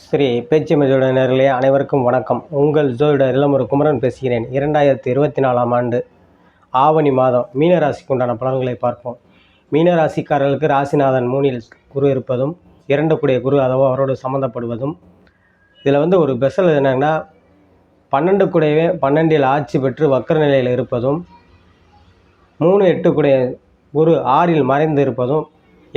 ஸ்ரீ பேச்சிமதியோட நேர்களே அனைவருக்கும் வணக்கம். உங்கள் ஜோதிடர் இளமுரு குமரன் பேசுகிறேன். இரண்டாயிரத்தி இருபத்தி நாலாம் ஆண்டு ஆவணி மாதம் மீனராசிக்கு உண்டான பலன்களை பார்ப்போம். மீனராசிக்காரர்களுக்கு ராசிநாதன் மூனில் குரு இருப்பதும் இரண்டு கூடிய குரு அதவோ அவரோடு சம்மந்தப்படுவதும் இதில் வந்து ஒரு பெசல் என்னென்னா பன்னெண்டு கூடையவே பன்னெண்டில் ஆட்சி பெற்று வக்கர நிலையில் இருப்பதும் மூணு எட்டு கூடிய குரு ஆறில் மறைந்து இருப்பதும்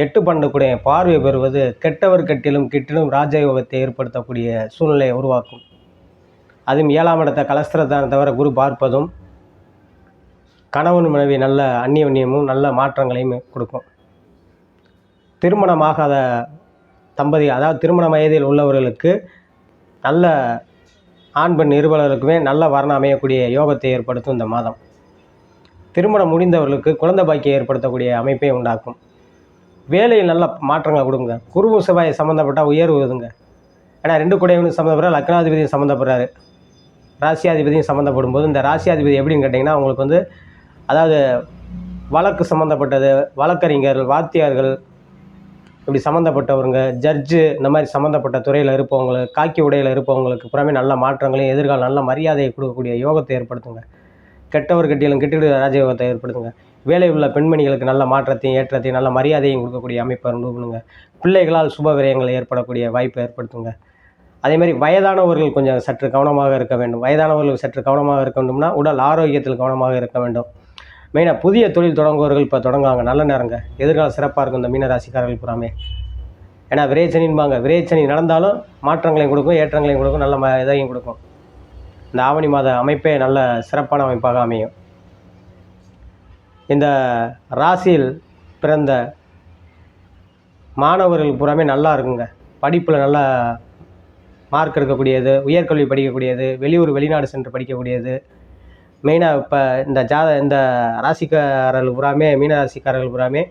எட்டு பண்ணக்கூடிய பார்வை பெறுவது கெட்டவர் கெட்டிலும் கிட்டிலும் ராஜயோகத்தை ஏற்படுத்தக்கூடிய சூழ்நிலையை உருவாக்கும். அதுவும் ஏழாம் இடத்த கலஸ்திரத்தான தவிர குரு பார்ப்பதும் கணவன் மனைவி நல்ல அந்நியோன்யமும் நல்ல மாற்றங்களையும் கொடுக்கும். திருமணமாகாத தம்பதி அதாவது திருமண வயதில் உள்ளவர்களுக்கு நல்ல ஆண் பெண் இருவர்களுக்குமே நல்ல வரணம் அமையக்கூடிய யோகத்தை ஏற்படுத்தும் இந்த மாதம். திருமணம் முடிந்தவர்களுக்கு குழந்தை பாக்கியம் ஏற்படுத்தக்கூடிய அமைப்பை உண்டாக்கும். வேலையில் நல்ல மாற்றங்களை கொடுங்க. குருவு செவ்வாய் சம்மந்தப்பட்ட உயர்வு இதுங்க ஏன்னா ரெண்டு குடையவனும் சம்மந்தப்படுற லக்னாதிபதியும் சம்மந்தப்படுறாரு ராசியாதிபதியும் சம்மந்தப்படும் போது இந்த ராசியாதிபதி எப்படின்னு கேட்டிங்கன்னா அவங்களுக்கு வந்து அதாவது வழக்கு சம்மந்தப்பட்டது வழக்கறிஞர்கள் வாத்தியார்கள் இப்படி சம்மந்தப்பட்டவருங்க ஜட்ஜு இந்த மாதிரி சம்மந்தப்பட்ட துறையில் இருப்பவங்களுக்கு காக்கி உடையில் இருப்பவங்களுக்கு புறமே நல்ல மாற்றங்களையும் எதிர்காலம் நல்ல மரியாதையை கொடுக்கக்கூடிய யோகத்தை ஏற்படுத்துங்க. கெட்டவர் கட்டியிலும் கெட்டிட ராஜயோகத்தை ஏற்படுத்துங்க. வேலை உள்ள பெண்மணிகளுக்கு நல்ல மாற்றத்தையும் ஏற்றத்தையும் நல்ல மரியாதையும் கொடுக்கக்கூடிய அமைப்பை உண்டு பண்ணுங்க பிள்ளைகளால் சுப விரயங்கள் ஏற்படக்கூடிய வாய்ப்பை ஏற்படுத்துங்க. அதே மாதிரி வயதானவர்கள் கொஞ்சம் சற்று கவனமாக இருக்க வேண்டும். வயதானவர்கள் சற்று கவனமாக இருக்க வேண்டும்னா உடல் ஆரோக்கியத்தில் கவனமாக இருக்க வேண்டும். மெயினாக புதிய தொழில் தொடங்குவவர்கள் இப்போ தொடங்குவாங்க. நல்ல நேரங்க. எதிர்காலம் சிறப்பாக இருக்கும் இந்த மீனராசிக்காரர்கள் புறாமே ஏன்னா விரேச்சனின்பாங்க விரேச்சனி நடந்தாலும் மாற்றங்களையும் கொடுக்கும் ஏற்றங்களையும் கொடுக்கும் நல்ல ம இதையும் கொடுக்கும். இந்த ஆவணி மாத அமைப்பே நல்ல சிறப்பான அமைப்பாக அமையும். இந்த ராசியில் பிறந்த மாணவர்கள் பூராமே நல்லா இருக்குங்க. படிப்பில் நல்லா மார்க் எடுக்கக்கூடியது உயர்கல்வி படிக்கக்கூடியது வெளியூர் வெளிநாடு சென்று படிக்கக்கூடியது. மெயினாக இப்போ இந்த ஜாத இந்த ராசிக்காரர்கள் பூராமே மீன ராசிக்காரர்கள் பூராமே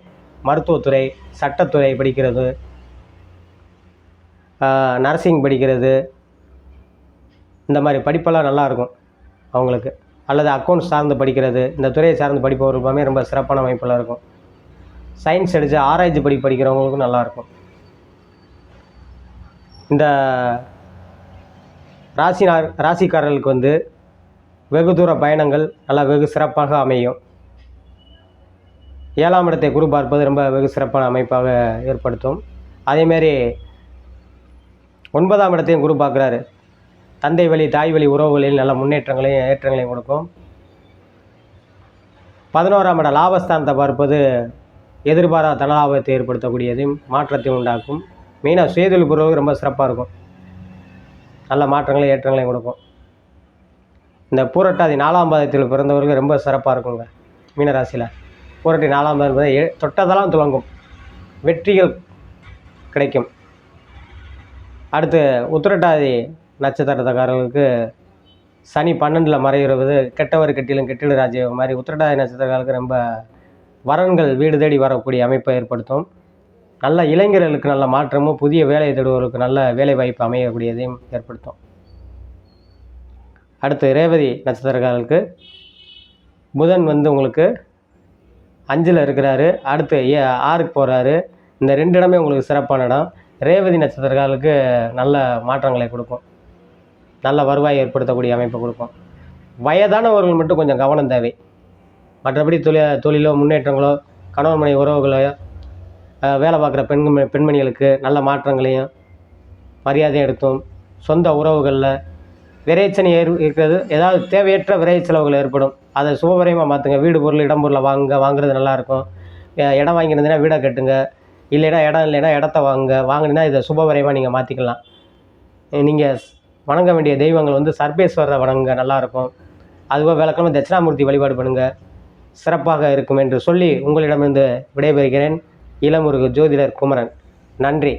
மருத்துவத்துறை சட்டத்துறை படிக்கிறது. நர்சிங் படிக்கிறது. இந்த மாதிரி படிப்பெல்லாம் நல்லாயிருக்கும் அவங்களுக்கு. அல்லது அக்கௌண்ட்ஸ் சார்ந்து படிக்கிறது இந்த துறையை சார்ந்து படிப்பவர்களுமே ரொம்ப சிறப்பான அமைப்பில் இருக்கும். சயின்ஸ் அடித்து ஆராய்ச்சி படி படிக்கிறவங்களுக்கும் நல்லாயிருக்கும் இந்த ராசினார் ராசிக்காரர்களுக்கு வந்து வெகு தூர பயணங்கள் நல்லா வெகு சிறப்பாக அமையும். ஏழாம் இடத்தை குரு பார்ப்பது ரொம்ப வெகு சிறப்பான அமைப்பாக ஏற்படுத்தும். அதேமாரி ஒன்பதாம் இடத்தையும் குரு பார்க்குறாரு. தந்தை வழி தாய் வழி உறவுகளில் நல்ல முன்னேற்றங்களையும் ஏற்றங்களையும் கொடுக்கும். பதினோராம் இட லாபஸ்தானத்தை பார்ப்பது எதிர்பாராத தனலாபத்தை ஏற்படுத்தக்கூடியதையும் மாற்றத்தை உண்டாக்கும். மெயினாக சுயதொழில் பொருளுக்கு ரொம்ப சிறப்பாக இருக்கும். நல்ல மாற்றங்களையும் ஏற்றங்களையும் கொடுக்கும். இந்த பூரட்டாதி நாலாம் பாதத்தில் பிறந்தவர்கள் ரொம்ப சிறப்பாக இருக்குங்க மீனராசியில். பூரட்டி நாலாம் பாதம் ஏ தொட்டதெல்லாம் துவங்கும். வெற்றிகள் கிடைக்கும். அடுத்து உத்திரட்டாதி நட்சத்திரக்காரர்களுக்கு சனி பன்னெண்டில் மறைகிறது கெட்டவர் கெட்டிலும் கெட்டிடு ராஜ்யம் மாதிரி உத்திரட்டாதி நட்சத்திரக்காரர்களுக்கு ரொம்ப வரன்கள் வீடு தேடி வரக்கூடிய அமைப்பை ஏற்படுத்தும். நல்ல இளைஞர்களுக்கு நல்ல மாற்றமும் புதிய வேலை தேடுவர்களுக்கு நல்ல வேலை வாய்ப்பு அமையக்கூடியதையும் ஏற்படுத்தும். அடுத்து ரேவதி நட்சத்திரக்காரர்களுக்கு புதன் வந்து உங்களுக்கு அஞ்சில் இருக்கிறாரு அடுத்து ஏ ஆறுக்கு போகிறாரு இந்த ரெண்டு இடமே உங்களுக்கு சிறப்பான இடம். ரேவதி நட்சத்திரக்காரர்களுக்கு நல்ல மாற்றங்களை கொடுக்கும். நல்ல வருவாய் ஏற்படுத்தக்கூடிய அமைப்பை கொடுக்கும். வயதானவர்கள் மட்டும் கொஞ்சம் கவனம் தேவை. மற்றபடி தொழில் தொழிலோ முன்னேற்றங்களோ கணவன் மனை உறவுகளோ வேலை பார்க்குற பெண் பெண்மணிகளுக்கு நல்ல மாற்றங்களையும் மரியாதையும் எடுத்தும் சொந்த உறவுகளில் விரைச்சனை ஏற் இருக்கிறது. ஏதாவது தேவையற்ற விரை செலவுகள் ஏற்படும். அதை சுபபரியமாக மாற்றுங்க வீடு பொருள் இடம் பொருளை வாங்குங்க வாங்குறது நல்லாயிருக்கும் இடம் வாங்கியிருந்தீங்கன்னா வீடை கட்டுங்க. இல்லைன்னா இடம் இல்லைன்னா இடத்த வாங்குங்க வாங்கினீங்கன்னா இதை சுபபரியமாக நீங்கள் மாற்றிக்கலாம் நீங்கள் வணங்க வேண்டிய தெய்வங்கள் வந்து சர்பேஸ்வரரை வணங்க நல்லாயிருக்கும். அதுபோல் விளக்கமாக தட்சிணாமூர்த்தி வழிபாடு பண்ணுங்கள் சிறப்பாக இருக்கும் என்று சொல்லி உங்களிடமிருந்து விடைபெறுகிறேன். இளமுருகு ஜோதிடர் குமரன். நன்றி.